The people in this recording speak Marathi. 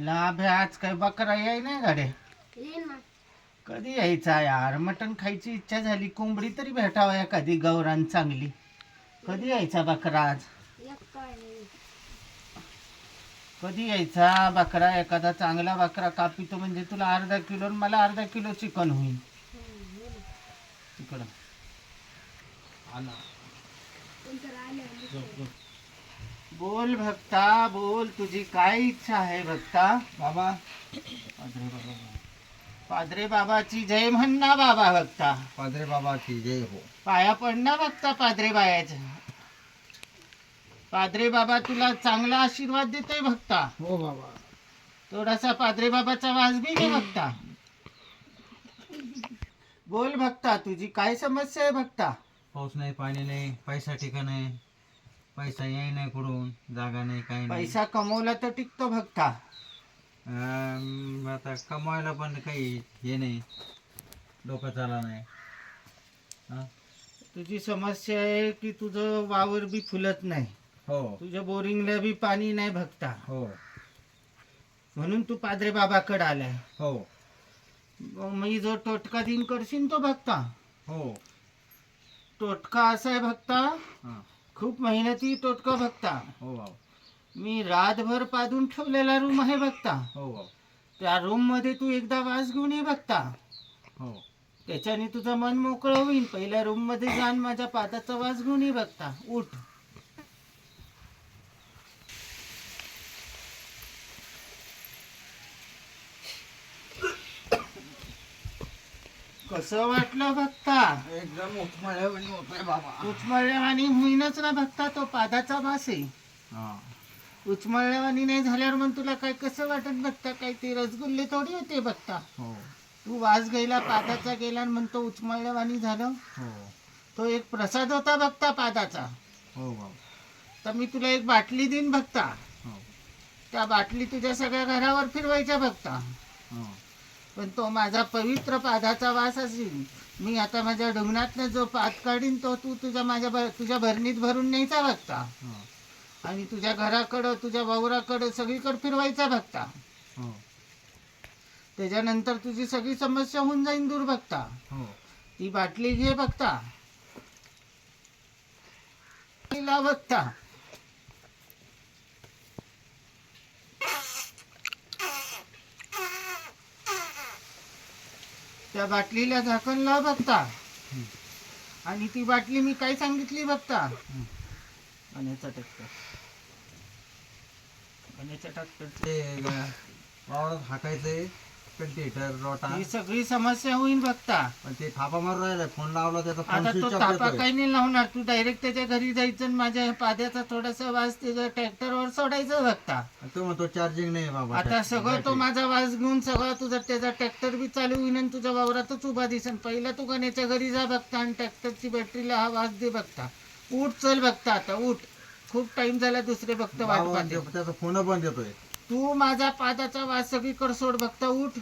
आयला अभे आज काय बकरा याय नाही येईन ना. कधी यायचा यार? मटण खायची इच्छा झाली कोंबडी तरी भेटावं एखादी गौरान चांगली. कधी यायचा बकरा आज? एक काय नाही. कधी यायचा बकरा? एखादा चांगला बकरा कापितो म्हणजे तुला अर्धा किलो आणि मला अर्धा किलो चिकन होईल. तिकडं. आला. बोल भक्ता बोल तुझी काय इच्छा आहे भक्ता? बाबा. पादरे बाबा पादरे बाबाची जय म्हण ना बाबा भक्ता. पादरे बाबाची जय हो. पाया पड ना भक्ता पादरे बायाच्या. पादरे बाबा तुला चांगला आशीर्वाद देतोय भक्ता. हो बाबा. थोडासा पादरे बाबाचा वाज बी घे भक्ता. बोल भक्ता तुझी काय समस्या आहे भक्ता? पाऊस नाही पाणी नाही पैसा ठिकाण नाही पैसा येई नाही कुठून जागा नाही काही नाही. पैसा कमवला तर टिकतो भक्ता अं, आता कमवायला पण काही हे नाही. डोकं चाला नाही. हा? तुझी समस्या आहे की तुझं वावर बी फुलत नाही. हो. तुझ्या बोरिंगला बी पाणी नाही भक्ता हो. म्हणून तू पादरे बाबाकडे आलाय. हो. मग मी जो टोटका दिन करशील तो भक्ता हो. टोटका असा आहे भक्ता हा. खूप मेहनती टोटका भक्ता. हो बाबा मी रातभर पादून ठेवलेला रूम आहे भक्ता. हो बाबा त्या रूममध्ये तू एकदा वास घेऊन ये भक्ता. हो. त्याच्याने तुझं मन मोकळं होईल. पहिल्या रूममध्ये जाण माझ्या पादाचा वास घेऊन ये बघता उठ. कसं वाटलं बघता? एकदम उठमळ्यावानी होतोय बाबा. उचमळल्यावानी होईनच ना बघता तो पादाचा वास आहे. हा. उचमळल्यावानी नाही झाल्यावर मग तुला काय कसं वाटत बघता? काय ते रसगुल्ले थोडी होते बघता. हो. तू वास गेला पादाचा गेला आणि म्हणतो उचमळल्यावानी झालं. हो. तो एक प्रसाद होता बघता पादाचा. हो बाबा. तर मी तुला एक बाटली देईन बघता. हो. त्या बाटली तुझ्या सगळ्या घरावर फिरवायच्या बघता. हो. पण तो माझा पवित्र पादाचा वास असेल. मी आता माझ्या डोंगणातनं जो पाद काढीन तो तू तुझ्या माझ्या भ- तुझ्या भरणीत भरून न्यायचा बघता हो. आणि तुझ्या घराकडं तुझ्या वावराकडं सगळीकडे फिरवायचा बघता हो. त्याच्यानंतर तुझी सगळी समस्या होऊन जाईन दूर बघता हो. ती बाटली घे बघता तिला बघता त्या बाटलीला झाकण लाव बघता. आणि ती बाटली मी काय सांगितली बघता? पाण्याचा टक्कर पाण्याचा टक्कर ते वावरात हाकायचंय. कंटिटर रोटा. ही सगळी समस्या होईल बघता. पण ते थापा मारून राहिलाय फोन लावला त्याचा आता तो येतोय. काही नाही लावणार. तू डायरेक्ट त्याच्या घरी जायचं आणि माझ्या पाद्याचा थोडासा वास त्याच्या ट्रॅक्टरवर सोडायचं बघता. तो म्हणतो चार्जिंग नाही बाबा आता सगळं तो माझा वास घेऊन सगळं तुझा त्याचा ट्रॅक्टर बी चालू होईन आणि तुझ्या वावरातच उभा दिसन. पहिला तू गण्याच्या घरी जा बघता आणि ट्रॅक्टरची बॅटरीला हा वास दे बघता. उठ चल बघता आता उठ. खूप टाइम झाला दुसरे बघता वाट पाहते. त्याचा फोन बंद येतोय. तू माझा पादाचा वास सगळीकडे सोड बघता उठ.